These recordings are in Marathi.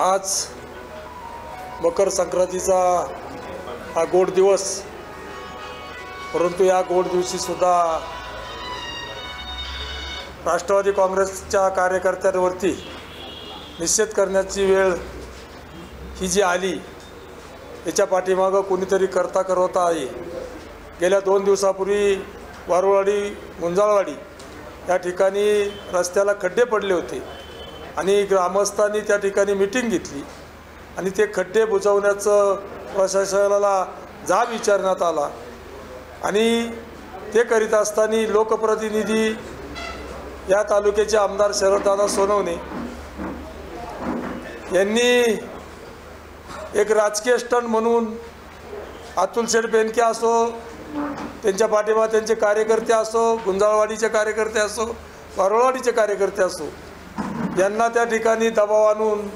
आज मकर संक्रांतीचा हा गोड दिवस परंतु या गोड दिवशीसुद्धा राष्ट्रवादी काँग्रेसच्या कार्यकर्त्यांवरती निषेध करण्याची वेळ ही जी आली याच्या पाठीमागं कोणीतरी करता करवता आहे. गेल्या दोन दिवसापूर्वी वारुळवाडी गुंजाळवाडी या ठिकाणी रस्त्याला खड्डे पडले होते. आणि ग्रामस्थांनी त्या ठिकाणी मिटिंग घेतली. आणि ते खड्डे बुजवण्याचं प्रशासनाला जाब विचारण्यात आला. आणि ते करीत असताना लोकप्रतिनिधी या तालुक्याचे आमदार शरददादा सोनवणे यांनी एक राजकीय स्टंट म्हणून अतुल शेठ बेनके असो त्यांच्या पाठिंबा त्यांचे कार्यकर्ते असो गुंजाळवाडीचे कार्यकर्ते असो वारळवाडीचे कार्यकर्ते असो यांना त्या ठिकाणी दबाव आणून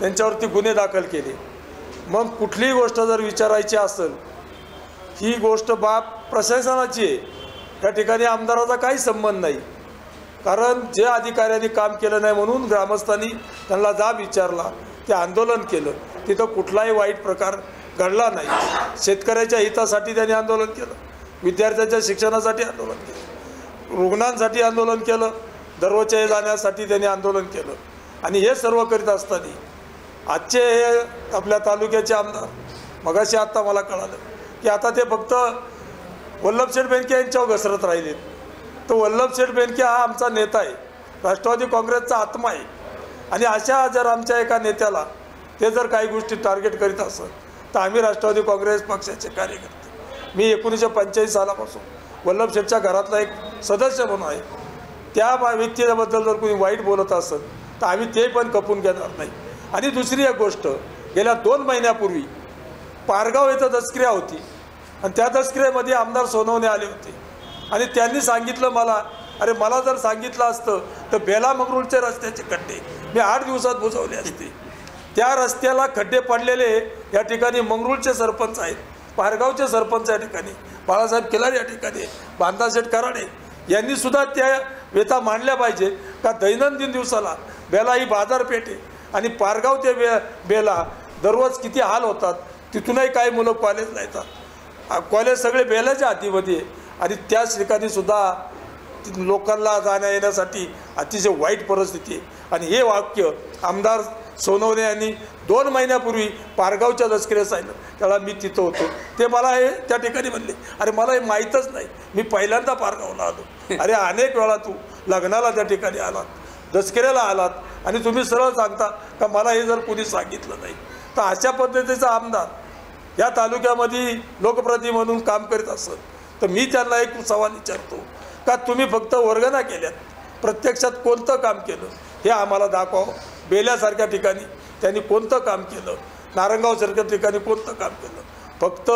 त्यांच्यावरती गुन्हे दाखल केले. मग कुठलीही गोष्ट जर विचारायची असेल ही गोष्ट बाब प्रशासनाची आहे. त्या ठिकाणी आमदाराचा काही संबंध नाही. कारण जे अधिकाऱ्यांनी काम केलं नाही म्हणून ग्रामस्थांनी त्यांना जाब विचारला ते आंदोलन केलं. तिथं कुठलाही वाईट प्रकार घडला नाही. शेतकऱ्याच्या हितासाठी त्यांनी आंदोलन केलं विद्यार्थ्यांच्या शिक्षणासाठी आंदोलन केलं रुग्णांसाठी आंदोलन केलं दररोजच्या जाण्यासाठी त्यांनी आंदोलन केलं. आणि हे सर्व करीत असताना आजचे हे आपल्या तालुक्याचे आमदार मगाशी आत्ता मला कळालं की आता ते फक्त वल्लभशेठ बेनके यांच्यावर घसरत राहिलेत. तर वल्लभशेठ बेनके हा आमचा नेता आहे. राष्ट्रवादी काँग्रेसचा आत्मा आहे. आणि अशा जर आमच्या एका नेत्याला ते जर काही गोष्टी टार्गेट करीत असत तर आम्ही राष्ट्रवादी काँग्रेस पक्षाचे कार्यकर्ते. मी एकोणीसशे पंच्याऐंशी सालापासून वल्लभशेठच्या घरातला एक सदस्य म्हणून आहे. त्या व्यक्तीबद्दल जर कोणी वाईट बोलत असत तर आम्ही ते पण कपून घेणार नाही. आणि दुसरी एक गोष्ट गेल्या दोन महिन्यापूर्वी पारगाव येथं दसक्रिया होती. आणि त्या दसक्रियेमध्ये आमदार सोनवणे आले होते. आणि त्यांनी सांगितलं मला अरे मला जर सांगितलं असतं तर बेला मंगरूळचे रस्त्याचे खड्डे मी आठ दिवसात बुजवले असते. त्या रस्त्याला खड्डे पडलेले या ठिकाणी मंगरूळचे सरपंच आहेत पारगावचे सरपंच या ठिकाणी बाळासाहेब केलार या ठिकाणी बांधाशेठ कराडे यांनी सुद्धा त्या व्यथा मांडल्या पाहिजे. का दैनंदिन दिवसाला बेला ही बाजारपेठ आहे आणि पारगाव ते बे बेला दररोज किती हाल होतात तिथूनही काही मुलं कॉलेजला येतात. कॉलेज सगळे बेलाच्या हातीमध्ये आणि त्याच ठिकाणी सुद्धा लोकांना जाण्या येण्यासाठी अतिशय वाईट परिस्थिती आहे. आणि हे वाक्य आमदार सोनवणे यांनी दोन महिन्यापूर्वी पारगावच्या दसकिरे सांगितलं त्याला मी तिथं होतो. ते मला हे त्या ठिकाणी म्हणले अरे मला हे माहीतच नाही. मी पहिल्यांदा पारगावला आलो. अरे अनेक वेळा तू लग्नाला त्या ठिकाणी आलात दसकिऱ्याला आलात आणि तुम्ही सरळ सांगता का मला हे जर कोणी सांगितलं नाही? तर अशा पद्धतीचा आमदार या तालुक्यामध्ये लोकप्रतिनिधी म्हणून काम करीत असत. तर मी त्यांना एक सवाल विचारतो का तुम्ही फक्त वर्गना केल्यात? प्रत्यक्षात कोणतं काम केलं? हे आम्हाला दाखवावं बेल्यासारख्या ठिकाणी त्यांनी कोणतं काम केलं? नारंगावसारख्या ठिकाणी कोणतं काम केलं? फक्त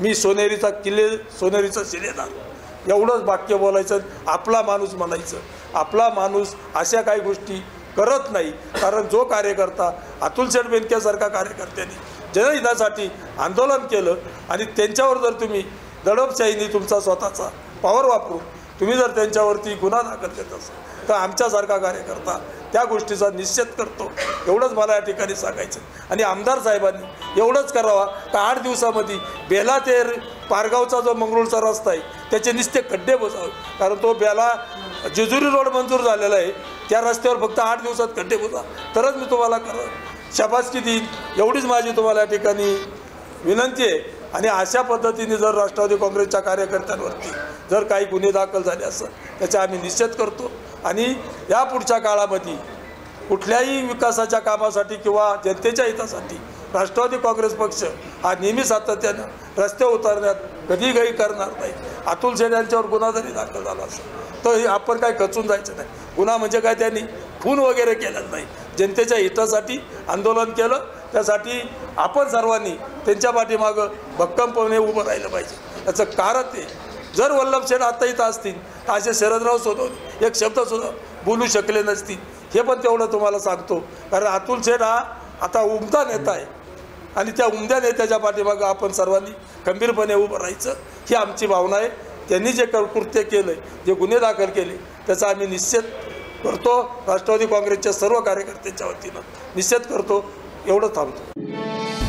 मी सोनेरीचा किल्ले सोनेरीचा शिलेदार एवढंच वाक्य बोलायचं आपला माणूस म्हणायचं. आपला माणूस अशा काही गोष्टी करत नाही. कारण जो कार्यकर्ता अतुल शेठ बेनकेसारखा कार्यकर्त्यांनी जनहितासाठी आंदोलन केलं आणि त्यांच्यावर जर तुम्ही दडपशाहीने तुमचा स्वतःचा पॉवर वापरून तुम्ही जर त्यांच्यावरती गुन्हा दाखल करत असाल तर आमच्यासारखा कार्यकर्ता त्या गोष्टीचा निश्चित करतो. एवढंच मला या ठिकाणी सांगायचं आणि आमदार साहेबांनी एवढंच करावा का आठ दिवसामध्ये बेला ते पारगावचा जो मंगरूळचा रस्ता आहे त्याचे निस्ते खड्डे बसावे. कारण तो बेला जेजुरी रोड मंजूर झालेला आहे. त्या रस्त्यावर फक्त आठ दिवसात खड्डे बसा. तरच मी तुम्हाला करा शाबासकी देईन. एवढीच माझी तुम्हाला या ठिकाणी विनंती आहे. आणि अशा पद्धतीने जर राष्ट्रवादी काँग्रेसच्या कार्यकर्त्यांवरती जर काही गुन्हे दाखल झाले असं त्याचा आम्ही निश्चित करतो. आणि या पुढच्या काळामध्ये कुठल्याही विकासाच्या कामासाठी किंवा जनतेच्या हितासाठी राष्ट्रवादी काँग्रेस पक्ष हा नेहमी सातत्यानं रस्ते उतरण्यात कधी काही करणार नाही. अतुल सेन यांच्यावर गुन्हा जरी दाखल झाला असेल तर हे आपण काय खचून जायचं नाही. गुन्हा म्हणजे काय? त्यांनी खून वगैरे केलाच नाही. जनतेच्या हितासाठी आंदोलन केलं त्यासाठी आपण सर्वांनी त्यांच्या पाठीमागं भक्कमपणे उभं राहिलं पाहिजे. याचं कारण ते. जर वल्लभ शेठ आत्ता इथं असतील तर असे शरदराव सोनवणे एक शब्दसुद्धा बोलू शकले नसतील हे पण तेवढं तुम्हाला सांगतो. कारण अतुल शेठ हा आता उमदा नेता आहे. आणि त्या उमद्या नेत्याच्या पाठीमागं आपण सर्वांनी खंबीरपणे उभं राहायचं ही आमची भावना आहे. त्यांनी जे कृत्य केलं जे गुन्हे दाखल केले त्याचा आम्ही निश्चित करतो. राष्ट्रवादी काँग्रेसच्या सर्व कार्यकर्त्यांच्या वतीनं निषेध करतो. एवढं थांबतो.